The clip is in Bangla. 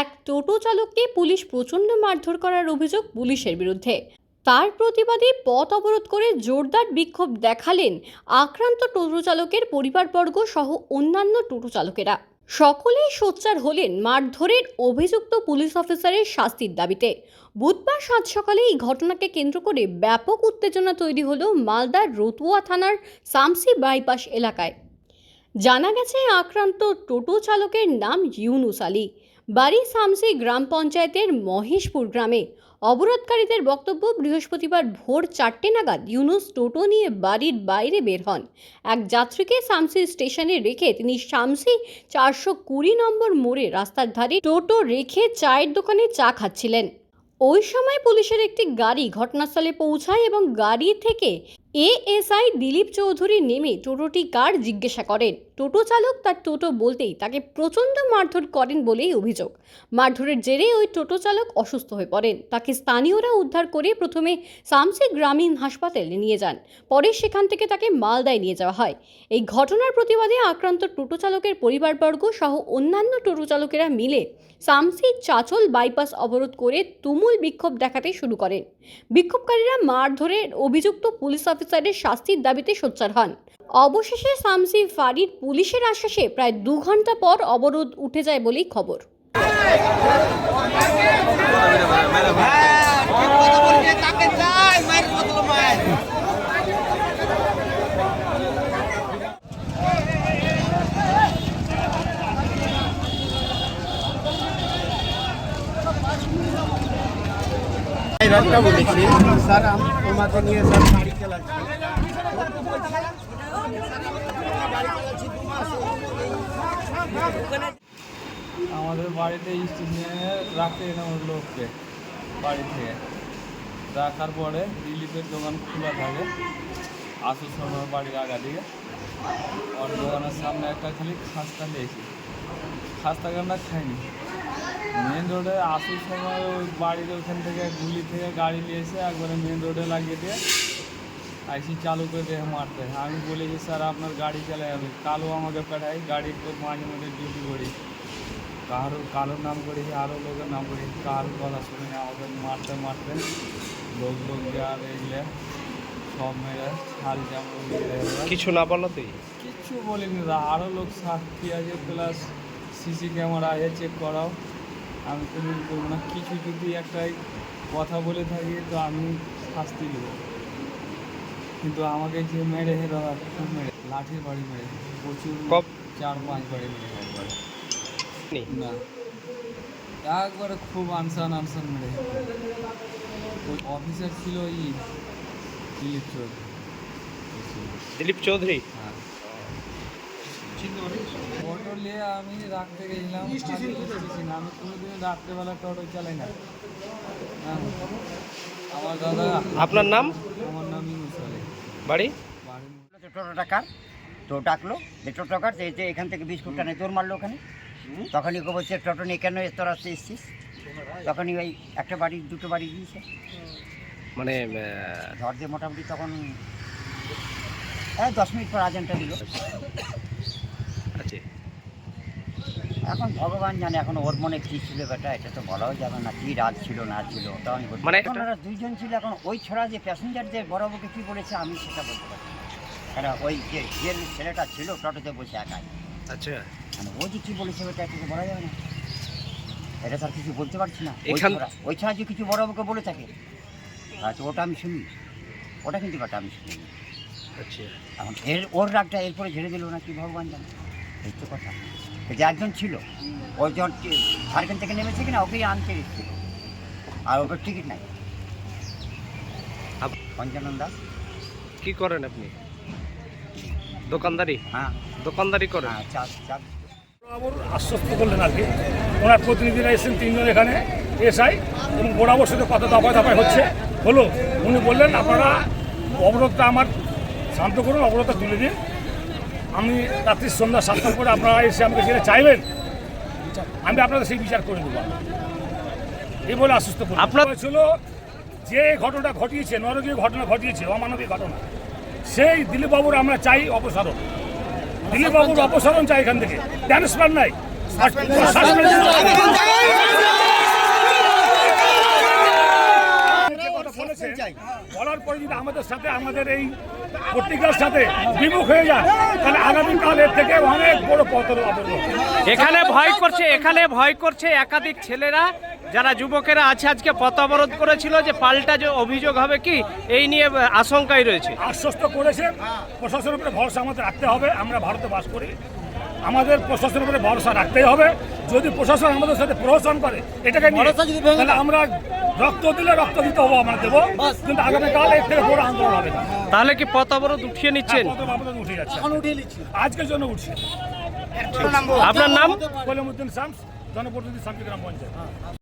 এক টোটো চালককে পুলিশ প্রচণ্ড মারধর করার অভিযোগ পুলিশের বিরুদ্ধে। তার প্রতিবাদে পথ অবরোধ করে জোরদার বিক্ষোভ দেখালেন আক্রান্ত টোটো চালকের পরিবারবর্গ সহ অন্যান্য টোটো চালকেরা। সকলেই সোচ্চার হলেন মারধরের অভিযুক্ত পুলিশ অফিসারের শাস্তির দাবিতে। বুধবার সাত সকালে এই ঘটনাকে কেন্দ্র করে ব্যাপক উত্তেজনা তৈরি হল মালদার রতুয়া থানার সামসি বাইপাস এলাকায়। জানা গেছে, আক্রান্ত টোটো চালকের নাম ইউনুস আলী। বাড়ি সামসি গ্রাম পঞ্চায়েতের মহেশপুর গ্রামে। অবরোধকারীদের বক্তব্য বৃহস্পতিবার ভোর চারটে নাগাদ ইউনুস টোটো নিয়ে বাড়ির বাইরে বের হন। এক যাত্রীকে সামসি স্টেশনে রেখে তিনি সামসি চারশো কুড়ি নম্বর মোড়ে রাস্তার ধারে টোটো রেখে চায়ের দোকানে চা খাচ্ছিলেন। ওই সময় পুলিশের একটি গাড়ি ঘটনাস্থলে পৌঁছায় এবং গাড়ি থেকে এএসআই দিলীপ চৌধুরী নেমে টোটোটি কার জিজ্ঞাসা করেন। টোটো চালক তার টোটো বলতেই তাকে প্রচণ্ড মারধর করেন বলেই অভিযোগ। মারধরের জেরে ওই টোটো চালক অসুস্থ হয়ে পড়েন। তাকে স্থানীয়রা উদ্ধার করে প্রথমে সামসি গ্রামীণ হাসপাতালে নিয়ে যান। পরে সেখান থেকে তাকে মালদায় নিয়ে যাওয়া হয়। এই ঘটনার প্রতিবাদে আক্রান্ত টোটো চালকের পরিবারবর্গ সহ অন্যান্য টোটো চালকেরা মিলে সামসি চাচল বাইপাস অবরোধ করে তুমুল বিক্ষোভ দেখাতে শুরু করেন। বিক্ষোভকারীরা মারধরের অভিযুক্ত পুলিশ অফিসারের শাস্তির দাবিতে সোচ্চার হন। অবশেষে সামসি ফারির পুলিশের আশ্বাসে প্রায় দু ঘণ্টা পর অবরোধ উঠে যায় বলেই খবর। চাই রাতটা বলেছি স্যার আমাকে নিয়ে স্যার গাড়ি চালাচ্ছি আমাদের বাড়িতে স্টেশনে রাখতে এলাম লোককে বাড়ি থেকে। রাখার পরে দিলীপের দোকান খোলা থাকে। আসুর সময় বাড়ির আগা দিকে। ওর দোকানের সামনে একটা খালি খাস্তা দিয়েছি। খাস্তা গানটা খাইনি? মেন রোডে আসুর সময় ওই বাড়ির ওখান থেকে গুলি থেকে গাড়ি নিয়ে এসে একবারে মেন রোডে লাগিয়ে দিয়ে আইসি চালু করে দিয়ে মারতে। আমি বলি যে স্যার আপনার গাড়ি চালাই আমি। কালো আমাকে পাঠাই গাড়ি মাঝে মধ্যে ডিউটি করি। কারও কারোর নাম করেছি আরও লোকের নাম করেছি কারোর কথা শুনে না। আমাদের মারতে মারতে লোক লোক আর এগুলো সব মেরে হাল জামা কিছু না বলো তুই। কিচ্ছু বলিনি। আরও লোক সাক্ষী আছে প্লাস সিসি ক্যামেরা আছে চেক করাও। আমি কোনো করব না। কিছু যদি একটাই কথা বলে থাকি তো আমি শাস্তি দেবো। কিন্তু আমাকে যে মেরে হেরো খুব মেরে। লাঠির বাড়ি মেরে। প্রচুর চার পাঁচ বাড়ি মেরে একবারে। না? একবারে খুব আনসান আনসান মেরে ওই অফিসার ছিল ই দিলীপ চৌধুরী। দিলীপ চৌধুরী? হ্যাঁ। নিয়ে আমি রাখতে গেছিলাম। আমি কোনোদিন রাত্রেবেলা টোটো চালাই না। হ্যাঁ। আমার দাদা আপনার নাম? আমার নাম ইউনুস আলী। বাড়ি? টোটোটা কার? তো ডাকলো। যে টোটো কার যে এখান থেকে বিস্কুটটা নিয়ে তোর মারলো ওখানে? তখনই ও বলছে টোটো নিয়ে কেন তোর আসতে এসছিস? তখনই ওই একটা বাড়ি দুটো বাড়ি দিয়েছে মানে ঝড় দিয়ে মোটামুটি তখন হ্যাঁ দশ মিনিট পর আজানটা দিল। আছে এখন ভগবান জানে এখন ওর মনে কী ছিল বেটা এটা তো বলাও যাবে না কী রাগ ছিল না ছিল তো আমি বলতে মানে মানে ওনারা দুইজন ছিল এখন ওই ছড়া যে প্যাসেঞ্জারদের বড়বাবুকে কী বলেছে আমি সেটা বলতে পারছি না। কারণ ওই যে যে ছেলেটা ছিল টোটোতে বসে একাই। আচ্ছা। মানে ও যে কী বলেছে ওটা কিছু বলা যাবে না। এটা তো আর কিছু বলতে পারছি না। ওই এখান- ছড়া যে কিছু বড়বাবুকে বলে থাকে আচ্ছা ওটা আমি শুনি। ওটা কিন্তু বেটা আমি শুনি আচ্ছা। এখন এর ওর রাগটা এরপরে ঝেড়ে দিল না কি ভগবান জানে। এই তো কথা। যে একজন ছিল ওই যখন টি- ঝাড়খণ্ড থেকে নেমেছে কিনা ওকেই আনতে এসেছিল। আর ওকে টিকিট নাই। আপ- পঞ্চানন দাস। কি করেন আপনি? দোকানদারি? হ্যাঁ। দোকানদারি করেন? হ্যাঁ চা চা বরাবর আশ্বস্ত করলেন আর কি। ওনার প্রতিনিধিরা এসেছেন তিনজন এখানে এসআই এবং বরাবর সাথে কত দফায় দফায় হচ্ছে। হলো উনি বললেন আপনারা অবরোধটা আমার শান্ত করুন অবরোধটা তুলে দিন আমি রাত্রি সন্ধ্যা সাতটার পরে আপনারা এসে আমাকে সেটা চাইবেন আমি আপনাদের সেই বিচার করে দেবো। এই বলে আশ্বস্ত করি আপনার ছিল যে ঘটনা ঘটিয়েছে নরকীয় ঘটনা ঘটিয়েছে অমানবিক ঘটনা সেই দিলীপবাবুর আমরা চাই অপসারণ। দিলীপবাবুর অপসারণ চাই এখান থেকে। ট্রান্সফার নাই। বলার পরে যদি আমাদের সাথে আমাদের এই পত্রিকার সাথে বিমুখ হয়ে যায় তাহলে আগামীকাল এর থেকে অনেক বড় পতন এখানে ভয় করছে এখানে ভয় করছে একাধিক ছেলেরা যারা যুবকেরা আছে আজকে পথ অবরোধ করেছিল যে পাল্টা যে অভিযোগ হবে কি এই নিয়ে আশঙ্কাই রয়েছে। আশ্বস্ত করেছে প্রশাসনের উপরে ভরসা আমাদের রাখতে হবে আমরা ভারতে বাস করি। আমাদের প্রশাসনের উপরে ভরসা রাখতেই হবে। যদি প্রশাসন আমাদের সাথে প্রহসন করে এটাকে তাহলে আমরা রক্ত দিলে রক্ত দিতে হবে আমরা দেবো। কিন্তু আগামীকাল এর থেকে বড় আন্দোলন হবে তাহলে কি পথ অবরোধ উঠিয়ে নিচ্ছেন? উঠে যাচ্ছে। আজকের জন্য উঠছে। আপনার নাম? কলিমুদ্দিন শামস জনপ্রতিনিধি শান্তিগ্রাম পঞ্চায়েত।